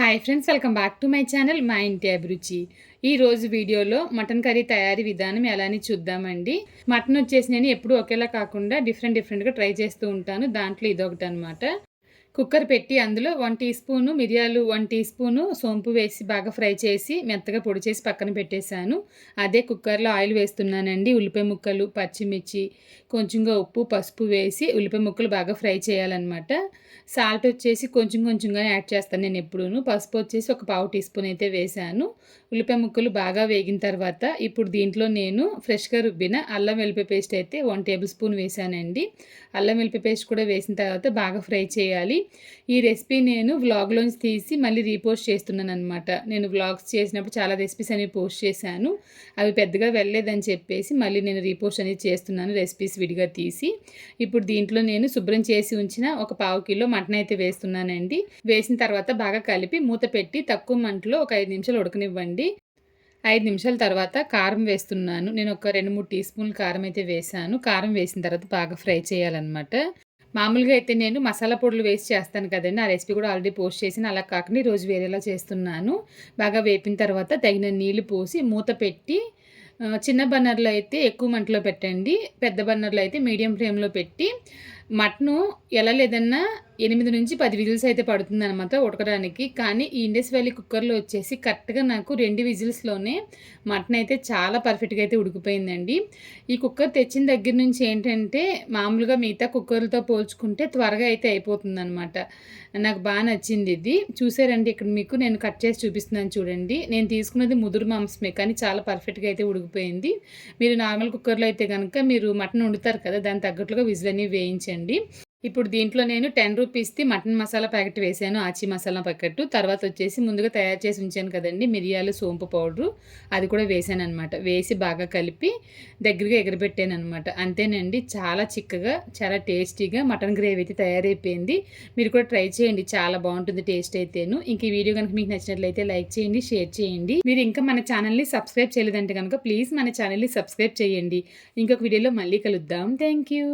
Hi friends welcome back to my channel మా ఇంటి అభిరుచి. ఈ రోజు వీడియోలో మటన్ కర్రీ తయారీ విధానం ఎలా అని చూద్దామండి. మటన్ వచ్చేసి నేను ఎప్పుడు ఒకేలా కాకుండా డిఫరెంట్ డిఫరెంట్గా ట్రై చేస్తూ ఉంటాను. దాంట్లో ఇదొకటి అనమాట కుక్కర్ పెట్టి అందులో వన్ టీ స్పూను మిరియాలు వన్ టీ స్పూను సోంపు వేసి బాగా ఫ్రై చేసి మెత్తగా పొడి చేసి పక్కన పెట్టేశాను. అదే కుక్కర్లో ఆయిల్ వేస్తున్నానండి. ఉల్లిపాయ ముక్కలు పచ్చిమిర్చి కొంచెంగా ఉప్పు పసుపు వేసి ఉల్లిపాయ ముక్కలు బాగా ఫ్రై చేయాలన్నమాట. సాల్ట్ వచ్చేసి కొంచెం కొంచెంగా యాడ్ చేస్తాను నేను ఎప్పుడూ పసుపు వచ్చేసి ఒక పావు టీ స్పూన్ అయితే వేశాను. ఉల్లిపాయ ముక్కలు బాగా వేగిన తర్వాత ఇప్పుడు దీంట్లో నేను ఫ్రెష్గా రుబ్బిన అల్లం వెల్లిపాయ పేస్ట్ అయితే వన్ టేబుల్ స్పూన్ వేసానండి అల్లం వెల్లిపాయ పేస్ట్ కూడా వేసిన తర్వాత బాగా ఫ్రై చేయాలి. ఈ రెసిపీ నేను వ్లాగ్లోంచి తీసి మళ్ళీ రీపోస్ట్ చేస్తున్నాను అనమాట నేను వ్లాగ్స్ చేసినప్పుడు చాలా రెసిపీస్ అనేవి పోస్ట్ చేశాను. అవి పెద్దగా వెళ్ళలేదని చెప్పేసి మళ్ళీ నేను రీపోస్ట్ అనేది చేస్తున్నాను రెసిపీస్ విడిగా తీసి. ఇప్పుడు దీంట్లో నేను శుభ్రం చేసి ఉంచిన ఒక పావు కిలో మటన్ అయితే వేస్తున్నానండి. వేసిన తర్వాత బాగా కలిపి మూత పెట్టి తక్కువ మంటలో ఒక ఐదు నిమిషాలు ఉడకనివ్వండి. ఐదు నిమిషాల తర్వాత కారం వేస్తున్నాను. నేను ఒక రెండు మూడు టీ స్పూన్లు కారం అయితే వేసాను కారం వేసిన తర్వాత బాగా ఫ్రై చేయాలన్నమాట. మామూలుగా అయితే నేను మసాలా పొడులు వేసి చేస్తాను కదండి. ఆ రెసిపీ కూడా ఆల్రెడీ పోస్ట్ చేసిన అలా కాకుండా ఈరోజు వేరేలా చేస్తున్నాను. బాగా వేపిన తర్వాత తగిన నీళ్ళు పోసి మూత పెట్టి చిన్న బన్నర్లో అయితే ఎక్కువ మంటలో పెట్టండి. పెద్ద బన్నర్లో అయితే మీడియం ఫ్లేమ్లో పెట్టి మటను ఎలా లేదన్నా ఎనిమిది నుంచి పది విజిల్స్ అయితే పడుతుంది అనమాట ఉడకడానికి. కానీ ఈ ఇండస్ వ్యాలీ కుక్కర్లో వచ్చేసి కరెక్ట్గా నాకు రెండు విజిల్స్లోనే మటన్ అయితే చాలా పర్ఫెక్ట్గా అయితే ఉడికిపోయిందండి. ఈ కుక్కర్ తెచ్చిన దగ్గర నుంచి ఏంటంటే మామూలుగా మిగతా కుక్కర్లతో పోల్చుకుంటే త్వరగా అయితే అయిపోతుంది అనమాట నాకు బాగా నచ్చింది ఇది. చూసారండి ఇక్కడ మీకు నేను కట్ చేసి చూపిస్తున్నాను చూడండి. నేను తీసుకున్నది ముదురు మాంసమే కానీ చాలా పర్ఫెక్ట్గా అయితే ఉడికిపోయింది. మీరు నార్మల్ కుక్కర్లో అయితే కనుక మీరు మటన్ వండుతారు కదా దాని తగ్గట్లుగా విజిల్ అనేవి వేయించండి. ఇప్పుడు దీంట్లో నేను టెన్ రూపీస్ది మటన్ మసాలా ప్యాకెట్ వేసాను ఆచి మసాలా ప్యాకెట్. తర్వాత వచ్చేసి ముందుగా తయారు చేసి ఉంచాను కదండి మిరియాలు సోంపు పౌడరు. అది కూడా వేసాను అనమాట వేసి బాగా కలిపి దగ్గరగా ఎగరబెట్టాను అనమాట అంతేనండి చాలా చిక్కగా చాలా టేస్టీగా మటన్ గ్రేవీ అయితే తయారైపోయింది. మీరు కూడా ట్రై చేయండి చాలా బాగుంటుంది టేస్ట్ అయితేను. ఇంక ఈ వీడియో కనుక మీకు నచ్చినట్లయితే లైక్ చేయండి షేర్ చేయండి. మీరు ఇంకా మన ఛానల్ని సబ్స్క్రైబ్ చేయలేదంటే కనుక ప్లీజ్ మన ఛానల్ని సబ్స్క్రైబ్ చేయండి. ఇంకొక వీడియోలో మళ్ళీ కలుద్దాం. Thank you.